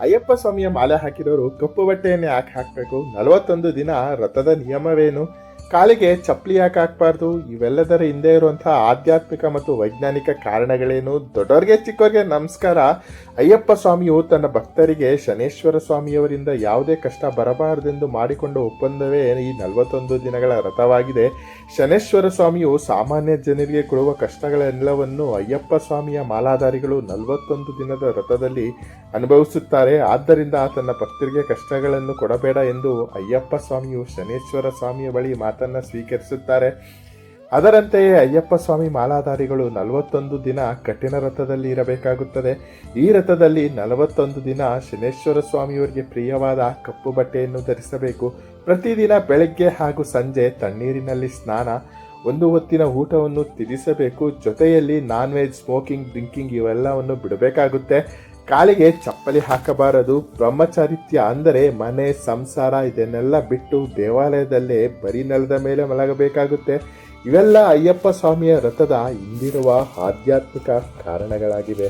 ಅಯ್ಯಪ್ಪ ಸ್ವಾಮಿಯ ಮಾಲೆ ಹಾಕಿರೋರು ಕಪ್ಪು ಬಟ್ಟೆಯನ್ನೇ ಯಾಕೆ ಹಾಕಬೇಕು. ನಲವತ್ತೊಂದು ದಿನ ರಥದ ನಿಯಮವೇನು? ಕಾಲಿಗೆ ಚಪ್ಪಲಿ ಯಾಕೆ ಹಾಕ್ಬಾರ್ದು? ಇವೆಲ್ಲದರ ಹಿಂದೆ ಇರುವಂತಹ ಆಧ್ಯಾತ್ಮಿಕ ಮತ್ತು ವೈಜ್ಞಾನಿಕ ಕಾರಣಗಳೇನು? ದೊಡ್ಡವರಿಗೆ ಚಿಕ್ಕವರಿಗೆ ನಮಸ್ಕಾರ. ಅಯ್ಯಪ್ಪ ಸ್ವಾಮಿಯು ತನ್ನ ಭಕ್ತರಿಗೆ ಶನೇಶ್ವರ ಸ್ವಾಮಿಯವರಿಂದ ಯಾವುದೇ ಕಷ್ಟ ಬರಬಾರದೆಂದು ಮಾಡಿಕೊಂಡ ಒಪ್ಪಂದವೇ ಈ ನಲವತ್ತೊಂದು ದಿನಗಳ ರಥವಾಗಿದೆ. ಶನೇಶ್ವರ ಸ್ವಾಮಿಯು ಸಾಮಾನ್ಯ ಜನರಿಗೆ ಕೊಡುವ ಕಷ್ಟಗಳೆಲ್ಲವನ್ನು ಅಯ್ಯಪ್ಪ ಸ್ವಾಮಿಯ ಮಾಲಾಧಾರಿಗಳು ನಲವತ್ತೊಂದು ದಿನದ ರಥದಲ್ಲಿ ಅನುಭವಿಸುತ್ತಾರೆ. ಆದ್ದರಿಂದ ತನ್ನ ಭಕ್ತರಿಗೆ ಕಷ್ಟಗಳನ್ನು ಕೊಡಬೇಡ ಎಂದು ಅಯ್ಯಪ್ಪ ಸ್ವಾಮಿಯು ಶನೇಶ್ವರ ಸ್ವಾಮಿಯ ಬಳಿ ಮಾತನ್ನ ಸ್ವೀಕರಿಸುತ್ತಾರೆ. ಅದರಂತೆಯೇ ಅಯ್ಯಪ್ಪ ಸ್ವಾಮಿ ಮಾಲಾಧಾರಿಗಳು ನಲವತ್ತೊಂದು ದಿನ ಕಠಿಣ ರಥದಲ್ಲಿ ಇರಬೇಕಾಗುತ್ತದೆ. ಈ ರಥದಲ್ಲಿ ನಲವತ್ತೊಂದು ದಿನ ಶನೇಶ್ವರ ಸ್ವಾಮಿಯವರಿಗೆ ಪ್ರಿಯವಾದ ಕಪ್ಪು ಬಟ್ಟೆಯನ್ನು ಧರಿಸಬೇಕು. ಪ್ರತಿದಿನ ಬೆಳಗ್ಗೆ ಹಾಗೂ ಸಂಜೆ ತಣ್ಣೀರಿನಲ್ಲಿ ಸ್ನಾನ, ಒಂದು ಹೊತ್ತಿನ ಊಟವನ್ನು ತಿಳಿಸಬೇಕು ಜೊತೆಯಲ್ಲಿ ನಾನ್ ವೆಜ್ ಸ್ಮೋಕಿಂಗ್ ಡ್ರಿಂಕಿಂಗ್ ಇವೆಲ್ಲವನ್ನು ಬಿಡಬೇಕಾಗುತ್ತೆ. ಕಾಲಿಗೆ ಚಪ್ಪಲಿ ಹಾಕಬಾರದು. ಬ್ರಹ್ಮಚಾರಿತ್ಯ ಅಂದರೆ ಮನೆ, ಸಂಸಾರ ಇದನ್ನೆಲ್ಲ ಬಿಟ್ಟು ದೇವಾಲಯದಲ್ಲೇ ಬರೀ ನೆಲದ ಮೇಲೆ ಮಲಗಬೇಕಾಗುತ್ತೆ. ಇವೆಲ್ಲ ಅಯ್ಯಪ್ಪ ಸ್ವಾಮಿಯ ರಥದ ಹಿಂದಿರುವ ಆಧ್ಯಾತ್ಮಿಕ ಕಾರಣಗಳಾಗಿವೆ.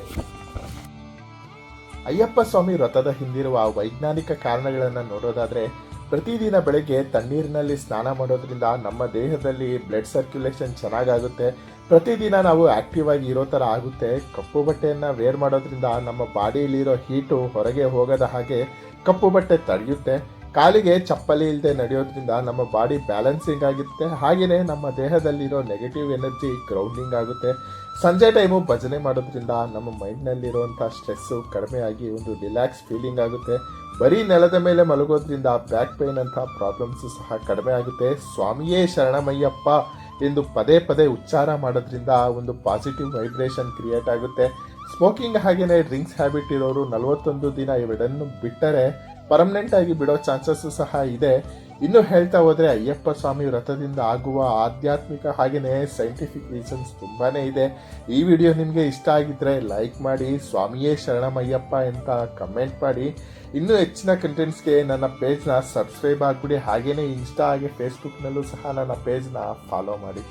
ಅಯ್ಯಪ್ಪ ಸ್ವಾಮಿ ರಥದ ಹಿಂದಿರುವ ವೈಜ್ಞಾನಿಕ ಕಾರಣಗಳನ್ನು ನೋಡೋದಾದ್ರೆ ಪ್ರತಿದಿನ ಬೆಳಗ್ಗೆ ತಣ್ಣೀರಿನಲ್ಲಿ ಸ್ನಾನ ಮಾಡೋದ್ರಿಂದ ನಮ್ಮ ದೇಹದಲ್ಲಿ ಬ್ಲಡ್ ಸರ್ಕ್ಯುಲೇಷನ್ ಚೆನ್ನಾಗಾಗುತ್ತೆ. ಪ್ರತಿದಿನ ನಾವು ಆಕ್ಟಿವ್ ಆಗಿ ಇರೋ ಥರ ಆಗುತ್ತೆ. ಕಪ್ಪು ಬಟ್ಟೆಯನ್ನು ವೇರ್ ಮಾಡೋದ್ರಿಂದ ನಮ್ಮ ಬಾಡಿಯಲ್ಲಿರೋ ಹೀಟು ಹೊರಗೆ ಹೋಗದ ಹಾಗೆ ಕಪ್ಪು ಬಟ್ಟೆ ತಡೆಯುತ್ತೆ. ಕಾಲಿಗೆ ಚಪ್ಪಲಿ ಇಲ್ಲದೆ ನಡೆಯೋದ್ರಿಂದ ನಮ್ಮ ಬಾಡಿ ಬ್ಯಾಲೆನ್ಸಿಂಗ್ ಆಗುತ್ತೆ ಹಾಗೆಯೇ ನಮ್ಮ ದೇಹದಲ್ಲಿರೋ ನೆಗೆಟಿವ್ ಎನರ್ಜಿ ಗ್ರೌಂಡಿಂಗ್ ಆಗುತ್ತೆ. ಸಂಜೆ ಟೈಮು ಭಜನೆ ಮಾಡೋದ್ರಿಂದ ನಮ್ಮ ಮೈಂಡ್ನಲ್ಲಿರುವಂಥ ಸ್ಟ್ರೆಸ್ಸು ಆಗಿ ಒಂದು ರಿಲ್ಯಾಕ್ಸ್ ಫೀಲಿಂಗ್ ಆಗುತ್ತೆ. ಬರೀ ನೆಲದ ಮೇಲೆ ಮಲಗೋದ್ರಿಂದ ಬ್ಯಾಕ್ ಪೇಯ್ನ್ ಅಂತ ಪ್ರಾಬ್ಲಮ್ಸು ಸಹ ಕಡಿಮೆ ಆಗುತ್ತೆ. ಸ್ವಾಮಿಯೇ ಶರಣಮಯ್ಯಪ್ಪ ಎಂದು ಪದೇ ಪದೇ ಉಚ್ಚಾರ ಮಾಡೋದ್ರಿಂದ ಒಂದು ಪಾಸಿಟಿವ್ ವೈಬ್ರೇಷನ್ ಕ್ರಿಯೇಟ್ ಆಗುತ್ತೆ. ಸ್ಮೋಕಿಂಗ್ ಹಾಗೆಯೇ ಡ್ರಿಂಕ್ಸ್ ಹ್ಯಾಬಿಟ್ ಇರೋರು ನಲವತ್ತೊಂದು ದಿನ ಇವೆರಡನ್ನು ಬಿಟ್ಟರೆ ಪರ್ಮನೆಂಟ್ ಆಗಿ ಬಿಡೋ ಚಾನ್ಸಸ್ ಸಹ ಇದೆ. ಇನ್ನು ಹೇಳ್ತಾ ಹೋದ್ರೆ ಅಯ್ಯಪ್ಪ ಸ್ವಾಮಿ ವ್ರತದಿಂದ ಆಗುವ ಆಧ್ಯಾತ್ಮಿಕ ಹಾಗೆಯೇ ಸೈಂಟಿಫಿಕ್ ರೀಸನ್ಸ್ ತುಂಬಾ ಇದೆ. ಈ ವಿಡಿಯೋ ನಿಮಗೆ ಇಷ್ಟ ಆಗಿದ್ರೆ ಲೈಕ್ ಮಾಡಿ, ಸ್ವಾಮಿಯೇ ಶರಣಮಯ್ಯಪ್ಪ ಅಂತ ಕಮೆಂಟ್ ಮಾಡಿ. ಇನ್ನೂ ಹೆಚ್ಚಿನ ಕಂಟೆಂಟ್ಸ್ಗೆ ನನ್ನ ಪೇಜ್ನ ಸಬ್ಸ್ಕ್ರೈಬ್ ಆಗಿಬಿಡಿ. ಹಾಗೆಯೇ ಇನ್ಸ್ಟಾ ಹಾಗೆ ಫೇಸ್ಬುಕ್ನಲ್ಲೂ ಸಹ ನನ್ನ ಪೇಜ್ನ ಫಾಲೋ ಮಾಡಿ.